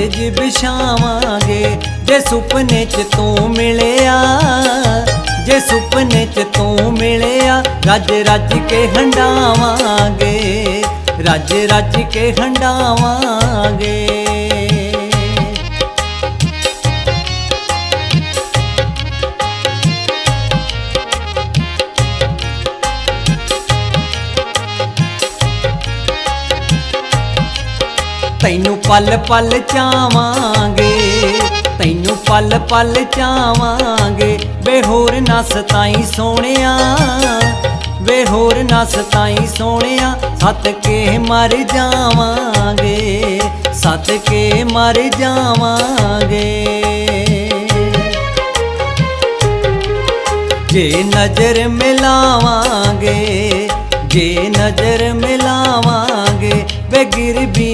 ਮੇਜ ਵਿਛਾਵਾਂਗੇ ਜੇ ਸੁਪਨੇ 'ਚ ਤੂੰ ਮਿਲਿਆ, ਜੇ ਸੁਪਨੇ 'ਚ ਤੂੰ ਮਿਲਿਆ, ਰੱਜ ਰੱਜ ਕੇ ਹੰਡਾਵਾਂਗੇ, ਰੱਜ ਰੱਜ ਕੇ ਹੰਡਾਵਾਂਗੇ। ਤੈਨੂੰ ਪਲ ਪਲ ਚਾਵਾਂਗੇ, ਤੈਨੂੰ ਪਲ ਪਲ ਚਾਵਾਂਗੇ। ਵੇ ਹੋਰ ਨਾ ਸਤਾਈ ਸੋਹਣਿਆ, ਵੇ ਹੋਰ ਨਾ ਸਤਾਈ ਸੋਹਣਿਆ, ਸੱਤ ਕੇ ਮਰ ਜਾਵਾਂਗੇ, ਸੱਤ ਕੇ ਮਰ ਜਾਵਾਂਗੇ। ਜੇ ਨਜ਼ਰ ਮਿਲਾਵਾਂਗੇ, ਜੇ ਨਜ਼ਰ ਮਿਲਾਵਾਂਗੇ, ਵੇ ਗਿਰ ਵੀ